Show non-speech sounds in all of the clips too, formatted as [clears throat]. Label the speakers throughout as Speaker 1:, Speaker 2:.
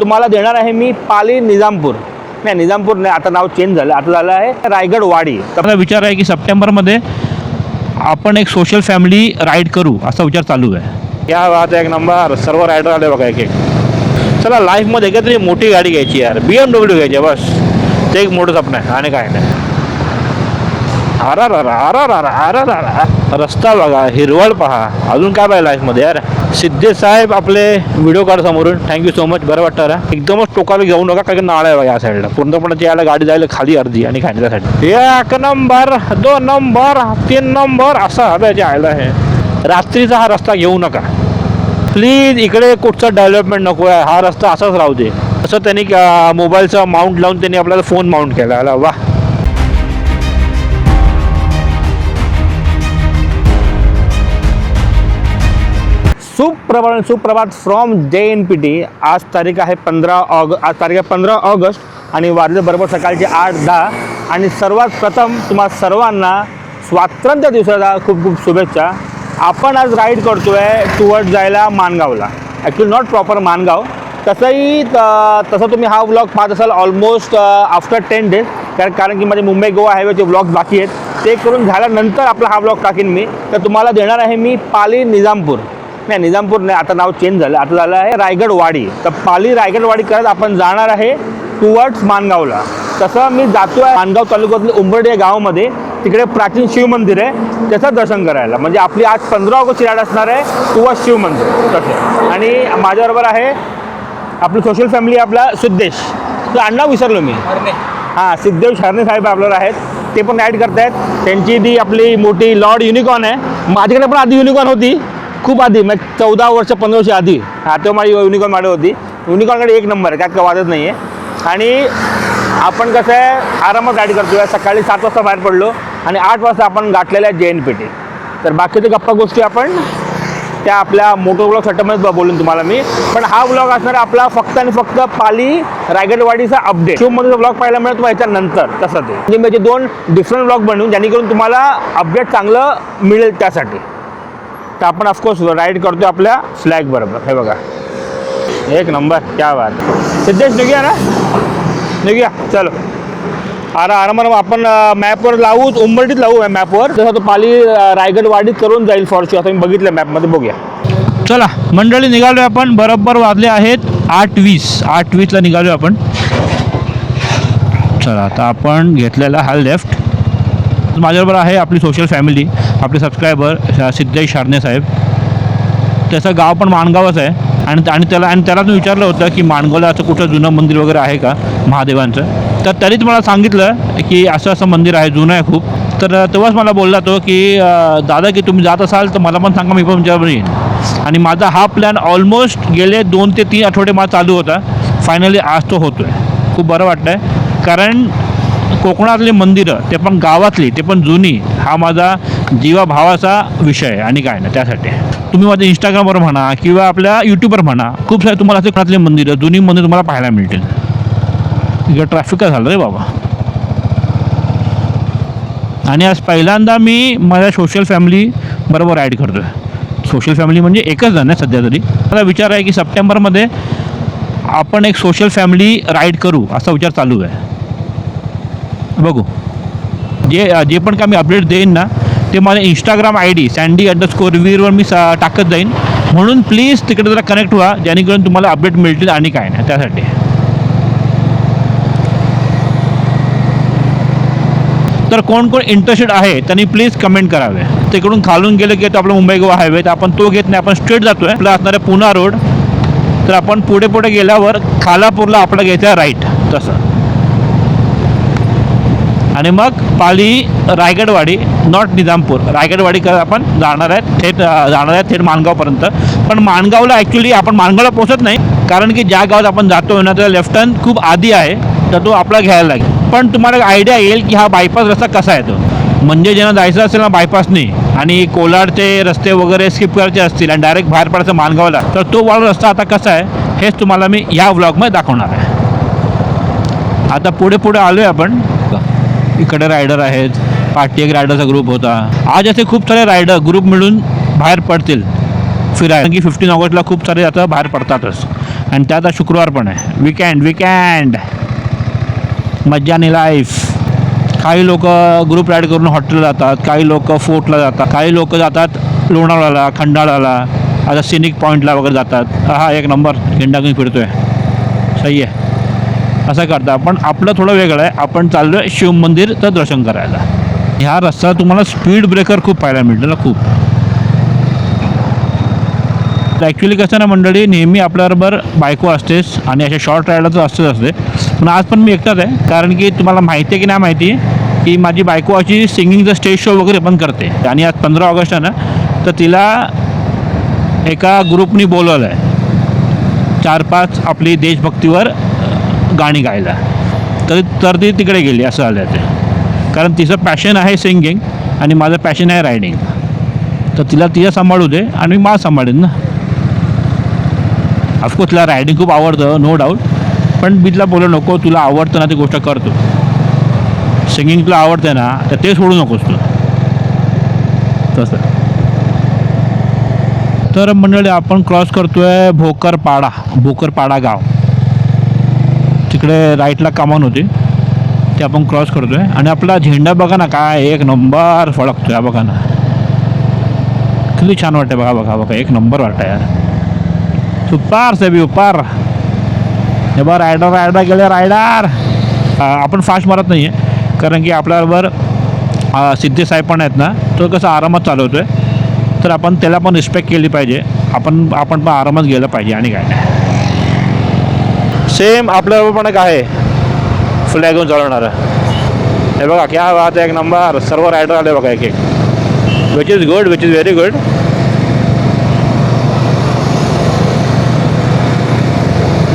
Speaker 1: तुम्हाला देणार आहे मी पाली निजामपूर. नाही निजामपूर नाही आता नाव चेंज झालं. आता झालं आहे रायगड वाडी तर
Speaker 2: आपला विचार आहे की सप्टेंबरमध्ये आपण एक सोशल फॅमिली राईड करू असा विचार चालू आहे.
Speaker 1: या बात एक नंबर. सर्व रायडर आले बघा एक एक चला लाईफमध्ये काहीतरी मोठी गाडी घ्यायची यार. बी एम डब्ल्यू घ्यायची आहे बस. ते एक मोठं स्वप्न आहे आणि काय नाही. अरा रा रा रस्ता बघा हिरवळ पहा. अजून काय पाहिजे लाईफमध्ये यार सिद्धे साहेब आपले व्हिडिओ काढ समोरून. थँक्यू सो मच बरं वाटतं रा. एकदमच टोकाला घेऊ नका काही नाळ आहे बघा या साईडला पूर्णपणे यायला गाडी जायला खाली अर्धी आणि काय साईड एक नंबर दोन नंबर तीन नंबर असा हव्या आयला आहे. रात्रीचा हा रस्ता घेऊ नका. प्लीज इकडे कुठचं डेव्हलपमेंट नको आहे. हा रस्ता असाच राहू दे. असं त्यांनी मोबाईलचा माउंट लावून त्यांनी आपल्याला फोन माउंट केला. आला वा सुप्रभात सुप्रभात फ्रॉम जे एन पी टी आज तारीख आहे पंधरा ऑग आज तारीख आहे पंधरा ऑगस्ट आणि वाजले बरोबर सकाळचे आठ दहा. आणि सर्वात प्रथम तुम्हा सर्वांना स्वातंत्र्य दिवसाला खूप खूप शुभेच्छा. आपण आज राईड करतो आहे टुवर्ड जायला मानगावला ॲक्च्युली नॉट प्रॉपर मानगाव तसंही त- तसं तुम्ही हा व्लॉग पाहत असाल ऑलमोस्ट आफ्टर टेन डेज कारण कारण की माझे मुंबई गोवा हायवेचे व्लॉग बाकी आहेत. ते करून झाल्यानंतर आपला हा व्लॉग टाकीन मी. तर तुम्हाला देणार आहे मी पाली निजामपूर. नाही निजामपूर नाही आता नाव चेंज झालं. आता झालं आहे रायगड वाडी तर पाली रायगड वाडी करत आपण जाणार आहे टुवर्ड्स मानगावला. तसं मी जातो आहे मानगाव तालुक्यातल्या उंबर्डी या गावामध्ये. तिकडे प्राचीन शिव मंदिर आहे. त्याचं दर्शन करायला. म्हणजे आपली आज पंधरा ऑगस्ट राईड असणार आहे टुवर्ड्स शिव मंदिर. तसं. आणि माझ्याबरोबर आहे आपली सोशल फॅमिली आपला सिद्धेश. तर आडनाव विसरलो मी. हां सिद्धेश हरणे साहेब आपल्याला आहेत. ते पण राईड करतायत. त्यांची ती आपली मोठी लॉर्ड युनिकॉर्न आहे. माझ्याकडे पण आधी युनिकॉर्न होती. खूप आधी मग चौदा वर्ष पंधरा वर्ष आधी. हा तेव्हा माझी युनिकॉर्न माझी होती. युनिकॉर्नकडे एक नंबर आहे काय वाजत नाही आहे आणि आपण कसं आहे आरामात गाडी करतो आहे सकाळी सात वाजता बाहेर पडलो आणि आठ वाजता आपण गाठलेल्या जे एन पी टी तर बाकीच्या गप्पा गोष्टी आपण त्या आपल्या मोटो ब्लॉग सेटअपमध्ये बोलून तुम्हाला मी. पण हा ब्लॉग असणार आपला फक्त आणि फक्त पाली रायगडवाडीचा अपडेट शिवमधून ब्लॉग पाहायला मिळेल तुम्हाला याच्यानंतर तसं ते. म्हणजे दोन डिफरंट ब्लॉग बनवून जेणेकरून तुम्हाला अपडेट चांगलं मिळेल त्यासाठी. तर आपण ऑफकोर्स राईड करतो आपल्या फ्लॅग बरोबर. हे बघा. एक नंबर क्या बात. सिद्धेश निघूया ना? निघूया. चलो. अरे आरामानं आपण मॅपवर लावू उंबरटीत लावू मॅपवर जसं तो पाली रायगडवाडीत रायगड वाडीत करून जाईल फॉरशी आता मी बघितलं मॅपमध्ये बघूया.
Speaker 2: चला मंडळी निघालो आपण. बरोबर वाजले आहेत आठ वीस. आठ वीसला निघालो आपण. चला आता आपण घेतलेला हा लेफ्ट माझ्याबरोबर आहे आपली सोशल फॅमिली आपले सबस्क्रायबर सिद्धेश शारणे साहेब. त्याचं गाव पण माणगावच आहे. आणि आणि त्याला आणि त्याला मी विचारलं होतं की माणगावला असं कुठं जुनं मंदिर वगैरे आहे का? महादेवांचं. तर तरीच मला सांगितलं की असं असं मंदिर आहे जुनं आहे खूप. तर तेव्हाच मला बोलला तो की दादा की तुम्ही जात असाल तर मला पण सांगा मी पण तुमच्याबरोबर येईन. आणि माझा हा प्लॅन ऑलमोस्ट गेले दोन ते तीन आठवडे माझा चालू होता. फायनली आज तो होतो आहे खूप बरं वाटतं आहे कारण कोकणातली मंदिरं ते पण गावातली ते पण जुनी हा माझा जीवाभावाचा विषय आहे आणि काय नाही त्यासाठी. तुम्ही माझ्या इंस्टाग्रामवर म्हणा किंवा आपल्या यूट्यूबवर म्हणा खूप सारे तुम्हाला असे कोणातले मंदिरं जुनी मंदिर तुम्हाला पाहायला मिळतील. इकडं ट्रॅफिक झालं रे बाबा. आणि आज पहिल्यांदा मी माझ्या सोशल फॅमिली बरोबर राईड करतो आहे सोशल फॅमिली म्हणजे एकच जण आहे सध्या तरी. मला विचार आहे की सप्टेंबरमध्ये आपण एक सोशल फॅमिली राईड करू असा विचार चालू आहे. बघू. जे जे पण काय मी अपडेट देईन ना ते माझ्या Instagram I D Sandy underscore वीरवर मी सा टाकत जाईन. म्हणून प्लीज तिकडे जरा कनेक्ट व्हा जेणेकरून तुम्हाला अपडेट मिळतील आणि काय नाही त्यासाठी. तर कोण कोण इंटरेस्टेड आहे त्यांनी प्लीज कमेंट करावे. तिकडून खालून गेलं की तो आपला मुंबई गोवा हायवे तर आपण तो घेत नाही आपण स्ट्रेट जातो आहे आपला असणारा पुणा रोड तर आपण पुढे पुढे गेल्यावर खालापूरला आपला घ्यायचा आहे राईट तसं. आणि मग पाली रायगडवाडी नॉट निजामपूर. रायगडवाडीकडे आपण जाणार आहेत थेट जाणार आहेत थेट माणगावपर्यंत. पण माणगावला ॲक्च्युली आपण माणगावला पोहोचत नाही कारण की ज्या गावात आपण जातो ना त्याचा लेफ्ट टर्न खूप आधी आहे तर तो आपला घ्यायला लागेल. पण तुम्हाला आयडिया येईल की हा बायपास रस्ता कसा आहे तो म्हणजे ज्यांना जायचं असेल ना बायपासनी आणि कोलाडचे रस्ते वगैरे स्किप करायचे असतील आणि डायरेक्ट बाहेर पडायचं माणगावला तर तो वाळू रस्ता आता कसा आहे हेच तुम्हाला मी या व्लॉगमध्ये दाखवणार आहे. आता पुढे पुढे आलो आहे आपण. इकडे रायडर आहेत. पाठी एक रायडरचा ग्रुप होता. आज असे खूप सारे रायडर ग्रुप मिळून बाहेर पडतील. फिरायला. की फिफ्टीन ऑगस्टला खूप सारे आता बाहेर पडतातच. आणि त्यात आता शुक्रवार पण आहे. विकेंड विकेंड मज्जाने लाईफ काही लोक ग्रुप राईड करून हॉटेलला जातात. काही लोक फोर्टला जातात. काही लोक जातात लोणावळ्याला खंडाळाला. आता सिनिक पॉईंटला वगैरे जातात. हा एक नंबर झेंडागून फिरतोय. सही आहे. असं करता. पण आपलं थोडं वेगळं आहे. आपण चाललो आहे शिव मंदिरचं दर्शन करायला. ह्या रस्ता तुम्हाला स्पीड ब्रेकर खूप पाहायला मिळतं ना खूप ॲक्च्युली कसं ना मंडळी नेहमी आपल्याबरोबर बायको असतेच आणि अशा शॉर्ट रायडर तर असतेच असते. पण आज पण मी एकटाच आहे. कारण की तुम्हाला माहिती आहे की नाही माहिती की माझी बायको अशी सिंगिंगचं स्टेज शो वगैरे पण करते. आणि आज पंधरा ऑगस्ट आहे ना तर तिला एका ग्रुपनी बोलवलं आहे चार पाच आपली देशभक्तीवर गाणी गायला. तर तर ती तिकडे गेली असं झालं ते. कारण तिचं पॅशन आहे सिंगिंग आणि माझं पॅशन आहे रायडिंग तर तिला तिला सांभाळू दे आणि मी मला सांभाळेन ना. ऑफकोर्स तिला रायडिंग खूप आवडतं नो डाऊट पण मी तिला बोलू नको तुला आवडतं ना ती गोष्ट करतो सिंगिंग तुला आवडते ना तर ते सोडू नकोस तू. तसं. तर मंडळी आपण क्रॉस करतो आहे भोकरपाडा भोकरपाडा गाव. तिकडे राईटला कमान होती. ते आपण क्रॉस करतो आहे आणि आपला झेंडा बघा ना काय एक नंबर फळकतोय आहे बघा ना. किती छान वाटतं बघा बघा बघा. एक नंबर वाटतं यार. सुपार सेबी उपार. हे बघा रायडर रायडर गेले रायडर आपण फास्ट मारत नाही आहे कारण की आपल्याबरोबर अ, साहेब पण आहेत ना तो कसं आरामात चालवतो आहे तर आपण त्याला पण रिस्पेक्ट केली पाहिजे. आपण आपण पण आरामात गेलं पाहिजे आणि काय. नाही
Speaker 1: सेम आपल्याबरोबर पण एक आहे. फ्लॅग घेऊन चालवणारं. हे बघा क्या बात आहे एक नंबर सर्व रायडर आले बघा एक एक which is good which is very good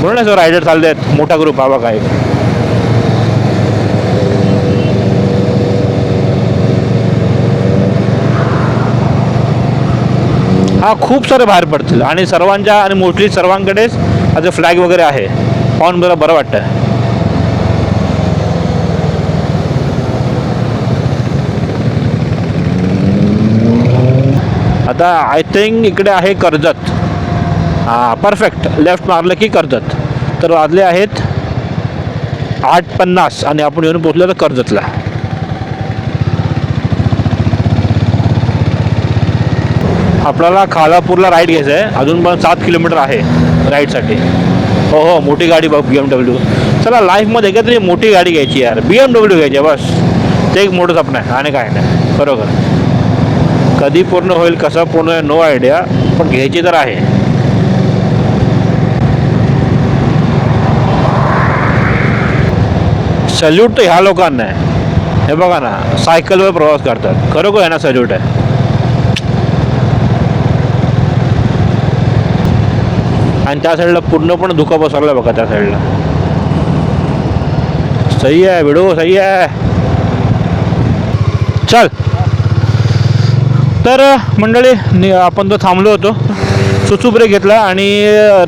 Speaker 1: म्हणून सर रायडर चालले आहेत मोठा ग्रुप हा बघा एक. हा खूप सारे बाहेर पडतील. आणि सर्वांच्या आणि मोस्टली सर्वांकडेच आता फ्लॅग वगैरे आहे. पाहून बरं बरं वाटतं. आता आय थिंक इकडे आहे कर्जत. हां परफेक्ट लेफ्ट मारलं की कर्जत. तर वाजले आहेत आठ पन्नास आणि आपण येऊन पोचलो तर कर्जतला. आपल्याला खालापूरला राईट घ्यायचं आहे अजून पण सात किलोमीटर आहे राईडसाठी हो हो मोठी गाडी बघ बी एम डब्ल्यू चला लाईफमध्ये काहीतरी तरी मोठी गाडी घ्यायची यार. बी एम डब्ल्यू घ्यायची बस. ते एक मोठं स्वप्न आहे आणि काय नाही. बरोबर. कधी पूर्ण होईल कसं पूर्ण होईल नो आयडिया पण घ्यायची तर आहे. सल्यूट तर ह्या लोकांना आहे. हे बघा ना सायकलवर प्रवास करतात. खरोखर आहे ना सल्यूट आहे. आणि त्या साईडला पूर्णपणे धुका बसवला बघा त्या साईडला. सही आहे भिडो सही आहे. चल. तर मंडळी आपण तो थांबलो होतो सुचू ब्रेक घेतला आणि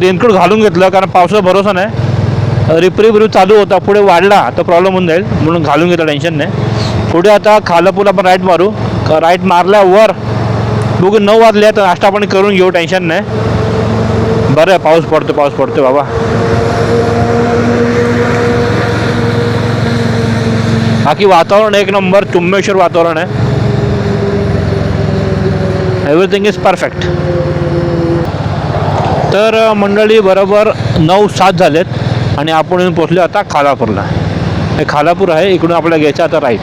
Speaker 1: रेनकोट घालून घेतलं कारण पावसाचा भरोसा नाही. रिपरी ब्रिव चालू होता पुढे वाढला तर प्रॉब्लेम होऊन जाईल म्हणून घालून घेतलं टेन्शन नाही. पुढे आता खालापूर आपण राईट मारू. राईट मारल्यावर बघू नऊ वाजले तर नाश्ता आपण करून घेऊ टेन्शन नाही. बरं आहे पाऊस पडतो पाऊस पडतो बाबा. बाकी वातावरण एक नंबर चुंबेश्वर वातावरण आहे. एव्हरीथिंग इज परफेक्ट तर मंडळी बरोबर नऊ सात झालेत आणि आपण येऊन पोचले आता खालापूरला. हे खालापूर आहे इकडून आपल्याला घ्यायचं आता राईट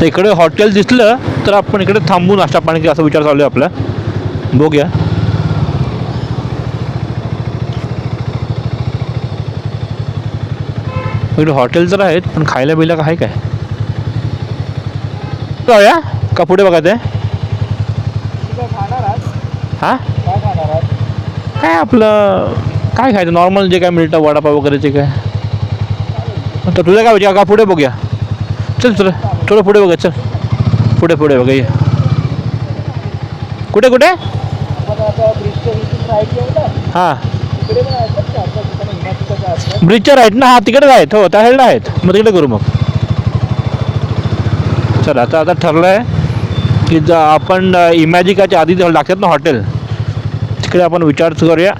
Speaker 1: तर इकडे हॉटेल दिसलं तर आपण इकडे थांबू नाश्ता पाणी असा विचार चालू आहे आपला. बघूया. इकडे हॉटेल तर आहेत पण खायला बिला काय काय? जाऊया का पुढे बघा ते? हां? काय आपलं काय खायचं? नॉर्मल जे काय मिळतं वडापाव वगैरे जे काय? तर तुझं काय विचार? का पुढे बघूया? चल चल थोडं पुढे बघा चल. पुढे पुढे बघा ये. कुठे कुठे? हां. ब्रिजच्या राईट ना हा तिकडे आहेत. हो त्या साईडला आहेत. मग तिकडे करू मग. चल आता आता ठरलं आहे
Speaker 2: की ज आपण इमॅजिकाच्या आधी जेव्हा लागतात ना हॉटेल तिकडे आपण विचार करूया.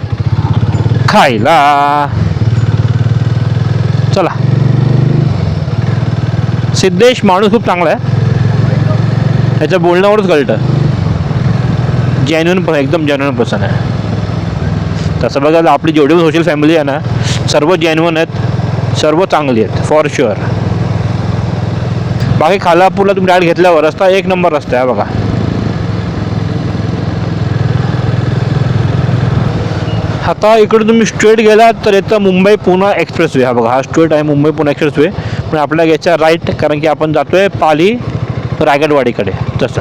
Speaker 2: खायला. चला. सिद्धेश माणूस खूप चांगला आहे. त्याच्या बोलण्यावरच कळतं जेन्युन पण एकदम जेन्युन पर्सन आहे. तसं बघायला आपली जेवढी पण सोशल फॅमिली आहे ना सर्व जेन्युन आहेत सर्व चांगली आहेत फॉर शुअर बाकी खालापूरला तुम्ही डायरेक्ट घेतल्यावर रस्ता एक नंबर रस्ता आहे बघा. आता इकडे तुम्ही स्ट्रेट गेलात तर येतं मुंबई पुणे एक्सप्रेस वे हा बघा हा स्ट्रेट आहे मुंबई पुणे एक्सप्रेस वे पण आपल्या याच्या राईट कारण की आपण जातोय पाली रायगडवाडीकडे. तसं.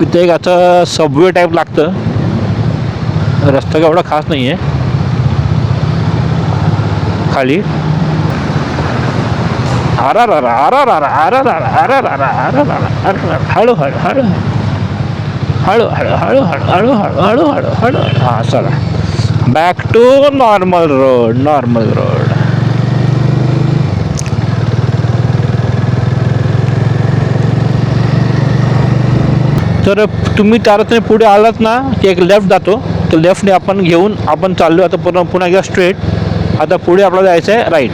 Speaker 2: इथे एक असं सबवे टाईप लागतं. रस्ता एवढा खास नाही आहे खाली. आरा रा रा आरा रा रा आरा रा रा आरा रा रा आरा रा रा आरा रा रा. हळू हळू हळू हळू हळू हळू हळू हळू हळू. हां चला. Back to normal road normal road तर तुम्ही तारतने पुढे आलात ना की एक लेफ्ट जातो. तर लेफ्टने आपण घेऊन आपण चाललो आता पुन्हा पुन्हा एकदा स्ट्रेट आता पुढे आपल्याला जायचं आहे राईट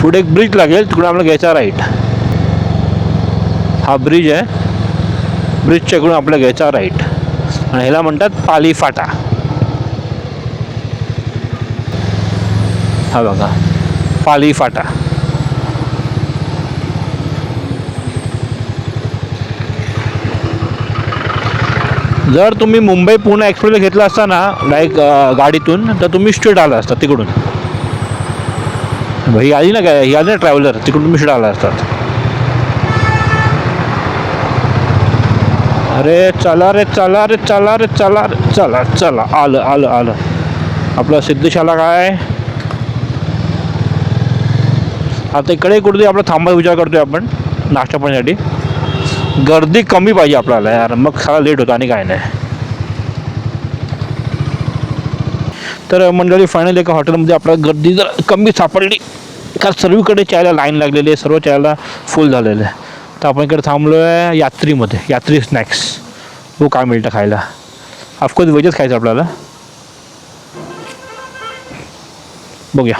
Speaker 2: पुढे एक ब्रिज लागेल तिकडून आपल्याला घ्यायचा राईट हा ब्रिज आहे. ब्रिजच्या इकडून आपल्या घ्यायचा राईट आणि ह्याला म्हणतात पाली फाटा हा बघा पाली फाटा जर तुम्ही मुंबई पुणे एक्सप्रेसला घेतला असता ना लाईक गाडीतून तर तुम्ही स्ट्रेट आला असता तिकडून. ही आली ना काय? ही आली ना ट्रॅव्हलर तिकडून तुम्ही स्ट्रेट आला असतात. अरे चला रे चला रे चला रे चला रे चला चला. आलं आलं आलं. आपलं सिद्धेशाला काय? आता इकडे कुठे आपला थांबा विचार करतोय आपण नाश्ता पाण्यासाठी. गर्दी कमी पाहिजे आपल्याला यार. मग सगळा लेट होतो आणि काय नाही. तर मंडळी फायनल एका हॉटेलमध्ये आपल्याला गर्दी जर कमी सापडली. कारण सर्वीकडे चायला लाईन लागलेली आहे. सर्व चायला फुल झालेलं आहे. तर आपण इकडे थांबलो आहे यात्रीमध्ये यात्री स्नॅक्स हो काय मिळतं खायला? ऑफकोर्स वेजच खायचं आपल्याला. बघूया.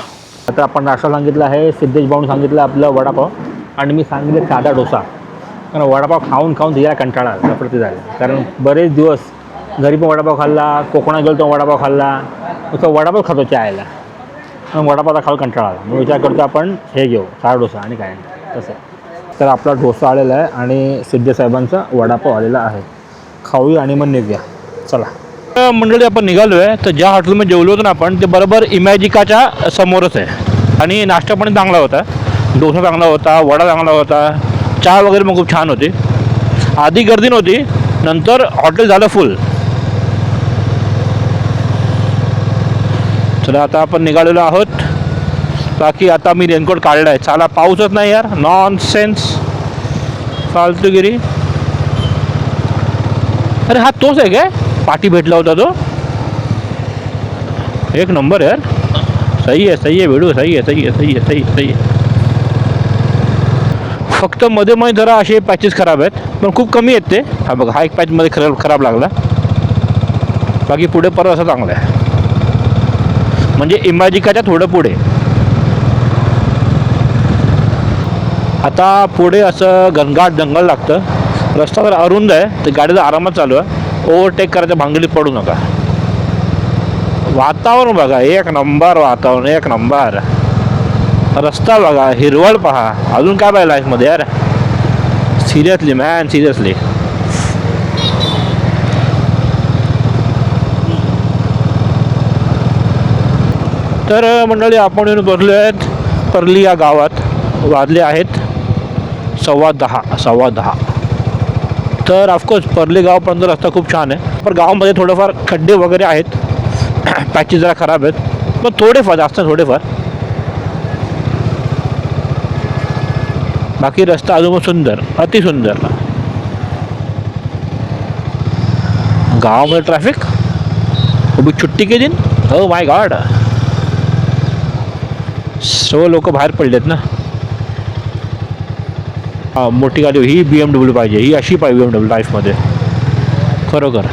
Speaker 1: आता आपण नाश्ता सांगितलं आहे सिद्धेश भाऊन सांगितलं आपलं वडापाव. आणि मी सांगितलं साधा डोसा. कारण वडापाव खाऊन खाऊन तिला कंटाळा आला प्रति झाला. कारण बरेच दिवस घरी पण वडापाव खाल्ला कोकणात गेलो तो वडापाव खाल्ला. तो वडापाव खातो चायला मग वडापावचा खाऊ कंटाळा आला. मग विचार करतो आपण हे घेऊ साधा डोसा आणि काय नाही. तसं. तर आपला डोसा आलेला आहे आणि सिद्धेसाहेबांचा वडापाव आलेला आहे. खाऊया आणि मग निघूया. चला.
Speaker 2: तर मंडळी आपण निघालो आहे तर ज्या हॉटेलमध्ये जेवलो होतो ना आपण ते बरोबर इमॅजिकाच्या समोरच आहे. आणि नाश्ता पण चांगला होता. डोसा चांगला होता वडा चांगला होता. चहा वगैरे मग खूप छान होती. आधी गर्दी नव्हती नंतर हॉटेल झालं फुल चला आता आपण निघालेलो आहोत. बाकी आता मी रेनकोट काढला आहे चाला पाऊसच नाही यार. नॉन सेन्स फालतूगिरी. अरे हा तोच आहे काय? पाठी भेटला होता तो. एक नंबर यार. सही आहे सही आहे भेटू सही आहे सही आहे सही आहे सही सही आहे. फक्त मध्ये मध्ये जरा असे पॅचेस खराब आहेत. पण खूप कमी आहेत ते. हा बघा हा एक पॅच मध्ये खराब खराब लागला. बाकी पुढे परत असा चांगला आहे. म्हणजे इमॅजिकाच्या थोडं पुढे. आता पुढे असं घनघाट जंगल लागतं. रस्ता जर अरुंद आहे तर गाडीला आरामात चालू आहे. ओव्हरटेक करायच्या भांगलीत पडू नका. वातावरण बघा एक नंबर वातावरण एक नंबर रस्ता बघा हिरवळ पहा. अजून काय पाहिजे लाईफमध्ये यार? सिरियसली मॅन सिरियसली तर मंडळी आपण येऊन बसलो आहेत परली या गावात वाजले आहेत. सव्वा दहा सव्वा दहा. तर ऑफकोर्स परली गावपर्यंत रस्ता खूप छान आहे. पण गावामध्ये थोडंफार खड्डे वगैरे आहेत. [clears throat] पॅचेस जरा खराब आहेत. पण थोडेफार जास्त थोडेफार. बाकी रस्ता अजून सुंदर अतिसुंदर गावामध्ये ट्रॅफिक उभी छुट्टी के दिन हो माय गॉड सर्व लोक बाहेर पडलेत ना. हा मोठी गाडी ही बी एम डब्ल्यू पाहिजे. ही अशी पाहिजे बी एम डब्ल्यू लाईफमध्ये. खरोखर.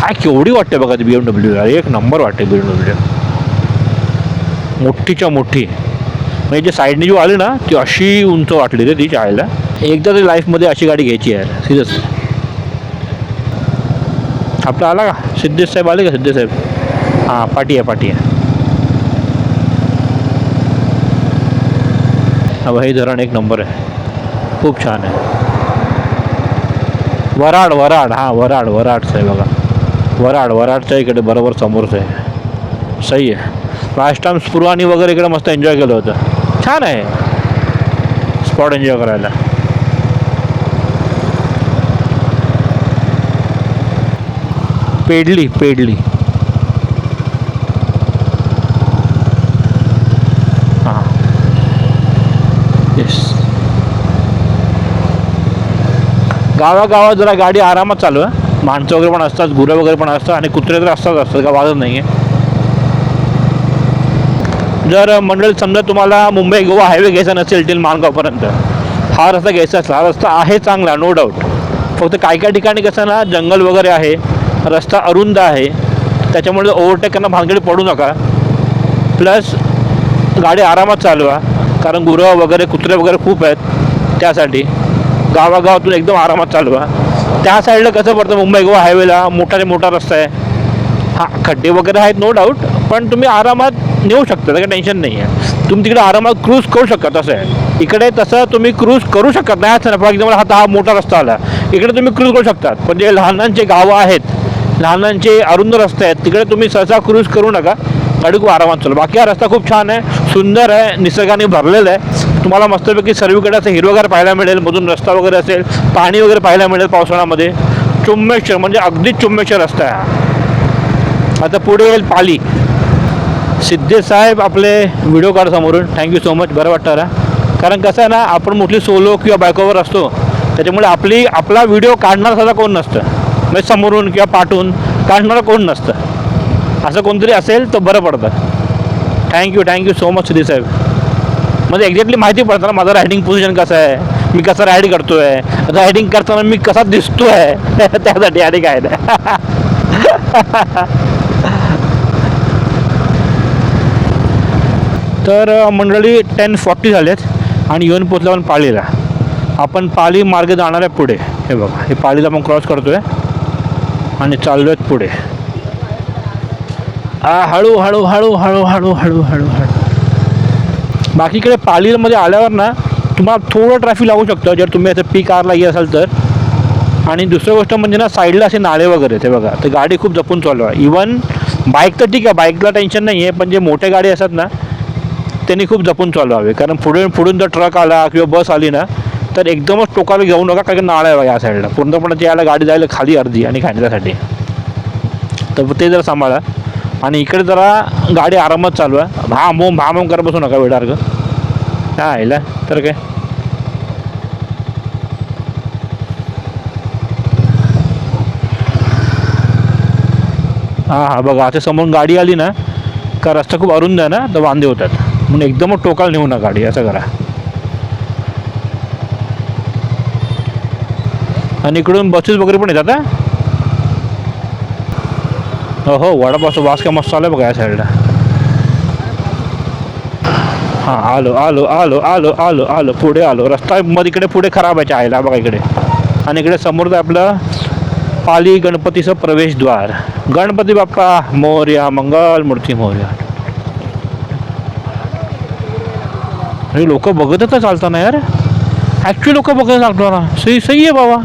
Speaker 2: काय केवढी वाटते बघा ती बी एम डब्ल्यू एक नंबर वाटते बी एम डब्ल्यू मोठीच्या मोठी. म्हणजे जे साईडने जी आली ना ती अशी उंच वाटली रे ती चायला. एकदा तरी लाईफमध्ये अशी गाडी घ्यायची आहे. सिरियस. आपला आला का? सिद्धेश साहेब आले का सिद्धेश साहेब? हां पाठी आहे पाठी आहे. हा हे धरण एक नंबर आहे. खूप छान आहे. वराड वराड हां वराड वराडचं आहे बघा. वराड वराडच्या इकडे बरोबर समोरचं आहे. सही आहे. लास्ट टाइम स्पुरवानी वगैरे इकडे मस्त एन्जॉय केलं होतं. छान आहे. स्पॉट एन्जॉय करायला. पेडली पेडली हां येस गावागावात जरा गाडी आरामात चालू आहे. माणसं वगैरे पण असतात गुरं वगैरे पण असतात आणि कुत्रे तर असतात असतात का वाजत नाही आहे जर मंडळी समजा तुम्हाला मुंबई गोवा हायवे घ्यायचा नसेल टिल माणगावपर्यंत हा रस्ता घ्यायचा असला हा रस्ता आहे चांगला नो डाऊट फक्त काय काय ठिकाणी कसं ना जंगल वगैरे आहे रस्ता अरुंद आहे त्याच्यामुळे ओव्हरटेक करणं भानगडी पडू नका. प्लस गाडी आरामात चालवा कारण गुरं वगैरे कुत्रे वगैरे खूप आहेत त्यासाठी. गावागावातून एकदम आरामात चालू आहे. त्या साईडला कसं पडतं मुंबई गोवा हायवेला मोठाने मोठा रस्ता आहे. हां खड्डे वगैरे आहेत नो डाऊट पण तुम्ही आरामात नेऊ शकता काही टेन्शन नाही आहे. तुम्ही तिकडे आरामात क्रूज करू शकता तसं आहे. इकडे तसं तुम्ही क्रूज करू शकत नाही असं ना फॉर एक्झाम्पल हा हा मोठा रस्ता आला. इकडे तुम्ही क्रूज करू शकतात. पण जे लहानांचे गावं आहेत लहानांचे अरुंद रस्ते आहेत तिकडे तुम्ही सहसा क्रूज करू नका. गाडी खूप आरामात चालू. बाकी हा रस्ता खूप छान आहे सुंदर आहे निसर्गाने भरलेला आहे. तुम्हाला मस्तपैकी सर्वीकडे असं हिरवगार पाहायला मिळेल मधून रस्ता वगैरे असेल पाणी वगैरे पाहायला मिळेल पावसाळ्यामध्ये. चुम्मेश्वर म्हणजे अगदीच चुम्मेश्वर रस्ता आहे आता पुढे येईल पाली. सिद्धेसाहेब आपले व्हिडिओ काढ समोरून. थँक्यू सो मच बरं वाटतं रा कारण कसं आहे ना आपण मोठी सोलो किंवा बायकोवर असतो. त्याच्यामुळे आपली आपला व्हिडिओ काढणार सुद्धा कोण नसतं. म्हणजे समोरून किंवा पाठवून काढणारं कोण नसतं. असं कोणतरी असेल तर बरं पडतं. Thank you thank you so much Siddhesh साहेब. म्हणजे एक्झॅक्टली माहिती पडतं ना माझं रायडिंग पोझिशन कसं आहे मी कसं राईड करतो आहे रायडिंग करताना मी कसा दिसतो आहे [laughs] त्यासाठी आणि काय नाही. [laughs] तर मंडळी टेन फॉर्टी झालेत आणि येऊन पोचल्या पण पाळीला. आपण पाली मार्ग जाणार आहे पुढे. हे बघा हे पाळीला आपण क्रॉस करतोय आणि चाललो आहेत पुढे. हळू हळू हळू हळू हळू हळू हळू हळू. बाकीकडे पालीमध्ये आल्यावर ना तुम्हाला थोडं ट्रॅफिक लागू शकतं. जर तुम्ही असं पी कारला येत असाल तर. आणि दुसरी गोष्ट म्हणजे ना साईडला असे नाळे वगैरे ते बघा. तर गाडी खूप जपून चालू आहे इवन बाईक तर ठीक आहे बाईकला टेन्शन नाही आहे पण जे मोठ्या गाडी असतात ना त्यांनी खूप जपून चालवावे. कारण पुढे पुढून जर ट्रक आला किंवा बस आली ना तर एकदमच टोकाला घेऊ नका कारण नाळा आहे बघा या साईडला पूर्णपणे यायला याला गाडी जायला खाली अर्धी आणि खाण्यासाठी. तर ते जरा सांभाळा. आणि इकडे जरा गाडी आरामात चालू आहे. भाम भाम करत बसू नका वेडार्ग काय आयला तर काय? हां हां बघा आता समोरून गाडी आली ना का रस्ता खूप अरुंद आहे ना तर वांदे होतात. म्हणून एकदमच टोकाला नेऊ ना गाडी असं करा. आणि इकडून बसेस वगैरे पण येतात हो हो वडापावचा वास काय मस्त आला बघा या साईडला हां आलो आलो आलो आलो आलो आलो पुढे आलो. रस्ता मध्ये इकडे पुढे खराब आहे चायला बघा इकडे. आणि इकडे समोर आपलं पाली गणपतीचं प्रवेशद्वार. गणपती बाप्पा मोर्या मंगल मूर्ती मोर्या. हे लोक बघतच चालताना यार. ॲक्च्युली लोक बघत चालतो ना सही सही आहे बाबा.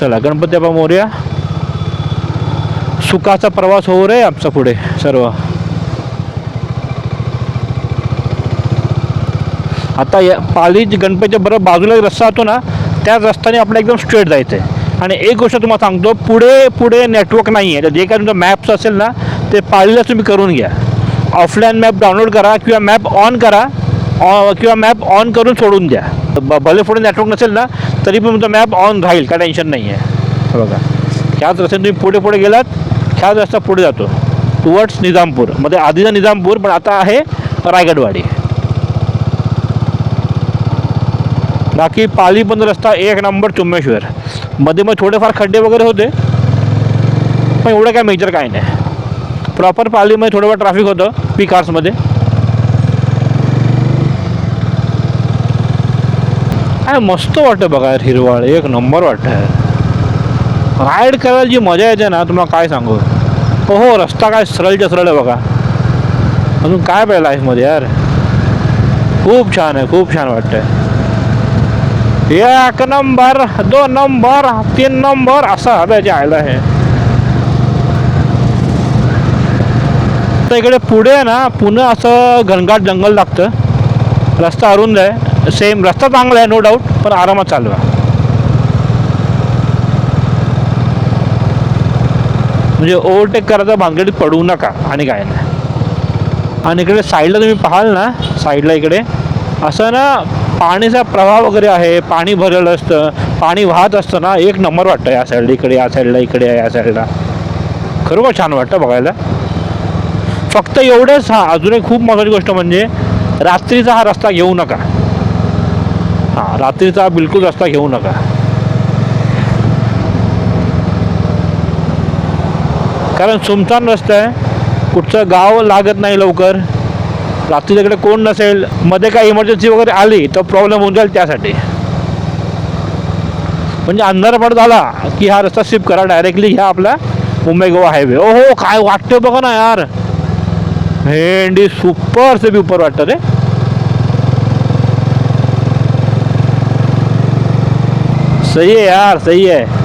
Speaker 2: चला गणपती बाप्पा मोर्या. सुखाचा प्रवास होऊ रे आमचा पुढे सर्व. आता या पाली गणपतीच्या बरोबर बाजूला एक रस्ता होतो ना त्याच रस्त्याने आपल्याला एकदम स्ट्रेट जायचं आहे आणि एक गोष्ट तुम्हाला सांगतो पुढे पुढे नेटवर्क नाही आहे तर जे काय तुमचं मॅप्स असेल ना ते पालीला तुम्ही करून घ्या. ऑफलाईन मॅप डाउनलोड करा किंवा मॅप ऑन करा ऑ- किंवा मॅप ऑन करून सोडून द्या. ब- भले पुढे नेटवर्क नसेल ना तरी पण तुमचा मॅप ऑन राहील काय टेन्शन नाही आहे बघा. त्याच रस्त्याने तुम्ही पुढे पुढे गेलात ह्याच रस्ता पुढे जातो टुवर्ड्स निजामपूर. मध्ये आधीचा निजामपूर पण आता आहे रायगडवाडी. बाकी पाली पण रस्ता एक नंबर चुम्मेश्वर मध्ये मग थोडेफार खड्डे वगैरे होते पण एवढं काय मेजर काय नाही. प्रॉपर पालीमध्ये थोडंफार ट्रॅफिक होतं पी कार्समध्ये मस्त वाटतं बघा हिरवाळ एक नंबर वाटतं. राईड करायला जी मजा येते ना तुम्हाला काय सांगू? हो हो रस्ता काय सरळच्या सरळ आहे बघा. अजून काय पाहिजे लाईफमध्ये यार? खूप छान आहे खूप छान वाटतंय. एक नंबर दोन नंबर तीन नंबर असा हव्या आयला आहे. तर इकडे पुढे आहे ना पुन्हा असं घनघाट जंगल लागतं. रस्ता अरुंद आहे सेम रस्ता चांगला आहे नो डाऊट पण आरामात चालू आहे म्हणजे ओव्हरटेक करायचा भानगडीत पडू नका आणि काय नाही. आणि इकडे साईडला तुम्ही पाहाल ना साईडला इकडे असं ना पाणीचा प्रवाह वगैरे आहे पाणी भरलेलं असतं पाणी वाहत असतं ना एक नंबर वाटतं या साईडला इकडे या साईडला इकडे या साईडला. खरोखर छान वाटतं बघायला. फक्त एवढंच हा अजून एक खूप महत्त्वाची गोष्ट म्हणजे रात्रीचा हा रस्ता घेऊ नका. हां रात्रीचा हा बिलकुल रस्ता घेऊ नका. कारण सुमसान रस्ता आहे. कुठचं गाव लागत नाही लवकर. रात्री तिकडे कोण नसेल मध्ये काही इमर्जन्सी वगैरे आली तर प्रॉब्लेम होऊन जाईल त्यासाठी. म्हणजे अंधार पड झाला की हा रस्ता शिफ्ट करा डायरेक्टली ह्या आपला मुंबई गोवा हायवे ओ हो काय वाटतं बघा ना यार. भेंडी सुपर से बी उपर वाटतं रे. सही आहे यार सही आहे.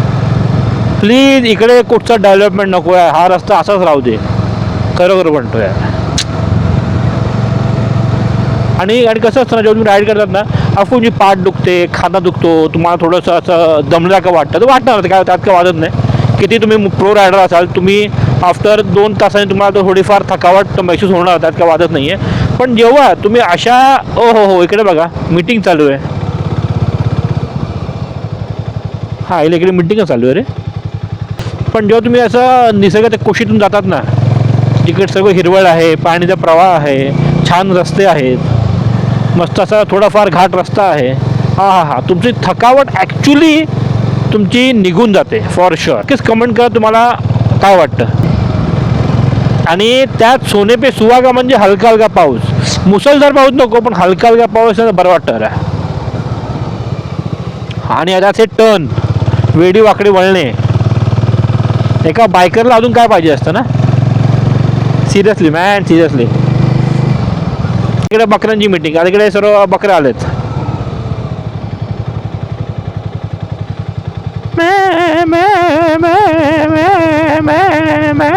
Speaker 2: प्लीज इकडे कुठचा डेव्हलपमेंट नको आहे. हा रस्ता असाच राहू दे. खरोखर म्हणतो यार आणि आणि कसं असतं ना जेव्हा तुम्ही राईड करतात ना आपण जी पाठ दुखते खाना दुखतो तुम्हाला थोडंसं असं दमल्या का वाटतं. तर वाटणार काय त्यात काय वाटत नाही. किती तुम्ही प्रो रायडर असाल तुम्ही आफ्टर दोन तासांनी तुम्हाला थोडीफार थकावट महसूस होणार त्यात काय वाटत नाही आहे पण जेव्हा तुम्ही अशा ओ हो हो इकडे बघा मीटिंग चालू आहे. हां इला इकडे मीटिंगच चालू आहे रे. पण जेव्हा तुम्ही असं निसर्गाच्या कुशीतून जातात ना तिकडे सगळं हिरवळ आहे पाण्याचा प्रवाह आहे छान रस्ते आहेत मस्त असा थोडाफार घाट रस्ता आहे. हा हा हा. तुमची थकावट ॲक्च्युली तुमची निघून जाते फॉर शुअर नक्कीच कमेंट करा तुम्हाला काय वाटतं. आणि त्यात सोने पे सुवागा म्हणजे हलका हलका पाऊस. मुसळधार पाऊस नको पण हलका हलका पाऊस बरं वाटतं रा आणि आता ते टर्न वेडी वाकडी वळणे. एका बायकरला अजून काय पाहिजे असतं ना? सिरियसली मॅन सिरियसली इकडे बकऱ्यांची मीटिंग आता इकडे सर्व बकऱ्या आलेत. मॅ, मॅ, मॅ, मॅ, मॅ, मॅ.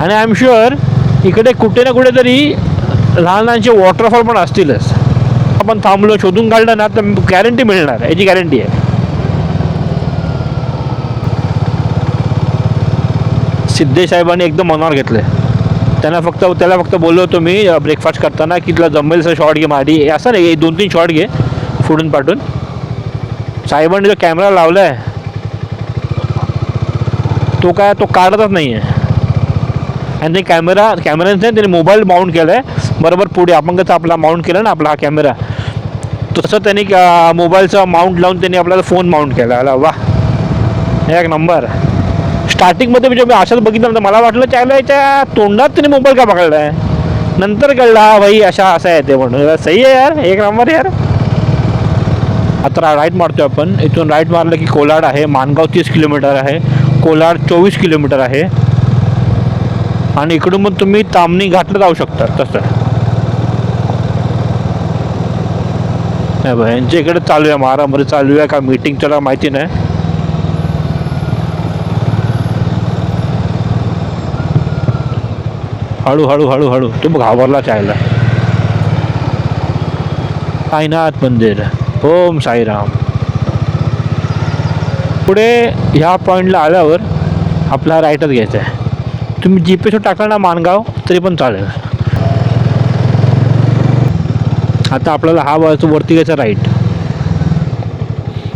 Speaker 2: आणि आय एम शुअर इकडे कुठे ना कुठेतरी लहान लहानचे वॉटरफॉल पण असतीलच. आपण थांबलो शोधून काढलं ना तर गॅरंटी मिळणार याची गॅरंटी आहे. सिद्धेसाहेबांनी एकदम मनावर घेतलं त्यांना फक्त त्याला फक्त बोललो होतो मी ब्रेकफास्ट करताना की तुला जमेल सर शॉर्ट घे माडी. असं नाही दोन तीन शॉर्ट घे फुडून पाठून साहेबांनी जो कॅमेरा लावला आहे तो काय तो काढतच नाही आहे आणि ते कॅमेरा कॅमेऱ्याने त्याने मोबाईल माउंट केला आहे बरोबर पुढे आपण कसं आपला माउंट केला ना आपला हा कॅमेरा तसं त्यांनी मोबाईलचा माउंट लावून त्यांनी आपल्याला फोन माउंट केला. आला वा एक नंबर स्टार्टिंगमध्ये म्हणजे मी अशाच बघितलं तर मला वाटलं त्याला याच्या तोंडात त्याने मोबाईल का पकडला आहे? नंतर कळला हा भाई अशा असा आहे ते म्हणून. सही आहे यार एक नंबर यार. आता राईट मारतो आपण. इथून राईट मारलं की कोलाड आहे मानगाव तीस किलोमीटर आहे. कोलाड चोवीस किलोमीटर आहे. आणि इकडून मग तुम्ही तामणी घाटला जाऊ शकता तसं. नाही यांच्या इकडे चालू आहे मारामारी चालू आहे का मीटिंग त्याला माहिती नाही. हळू हळू हळू हळू. तो घाबरला चायला. साईनाथ मंदिर. ओम साईराम. पुढे ह्या पॉईंटला आल्यावर आपला राईटच घ्यायचा आहे. तुम्ही जी पी टाकला ना मानगाव तरी पण चालेल. आता आपल्याला हा वरती वरती घ्यायचा राईट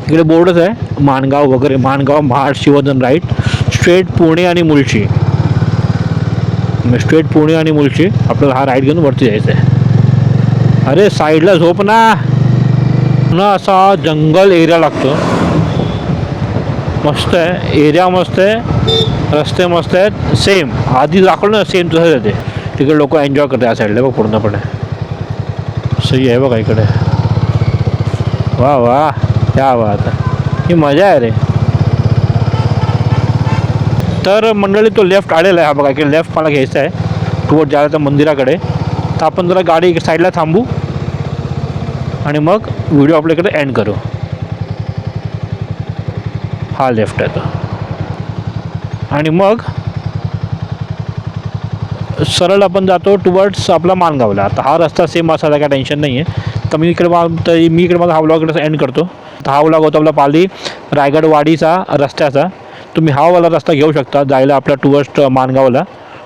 Speaker 2: इकडे बोर्डच आहे. माणगाव वगैरे माणगाव महाड शिवधन राईट स्ट्रेट पुणे आणि मुलशी स्ट्रेट पुणे आणि मुलशी आपल्याला हा राईट घेऊन वरती जायचं आहे अरे साईडला झोप ना. ना असा जंगल एरिया लागतो. मस्त आहे. एरिया मस्त आहे. रस्ते मस्त आहेत. सेम आधी दाखवलं ना सेम तसंच येते तिकडे लोक एन्जॉय करतात या साईडला बघ पूर्णपणे. सही आहे बघा इकडे. वा वा. या बात आता. ही मजा आहे रे. तर मंडळी तो लेफ्ट आलेला आहे. हा बघा की लेफ्ट मला घ्यायचा आहे. टुवर्ड जायचं मंदिराकडे. तर आपण जरा गाडी साईडला थांबू. आणि मग व्हिडिओ आपल्याकडे एंड करू. हा लेफ्ट आहे तो. आणि मग सरळ आपण जातो टुवर्ड्स आपला मानगावला. आता हा रस्ता सेम असायला काय टेन्शन नाही आहे तर मी इकडे मा तर मी इकडे माझा हा व्लॉग एंड करतो. तर हा ब्लॉग होता आपला पाली रायगड वाडीचा रस्त्याचा. तुम्ही हावाला रस्ता घेऊ शकता. जायला आपल्या टुवर्स्ट मानगावला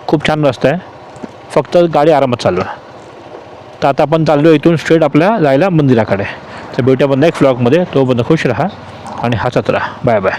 Speaker 2: खूप छान रस्ता आहे. फक्त गाडी आरामात चालवा. तर आता आपण चाललो इथून स्ट्रेट आपल्या जायला मंदिराकडे. तर भेटूया बंद एक फ्लॉगमध्ये तो बंद खुश राहा आणि हसत राहा. Bye bye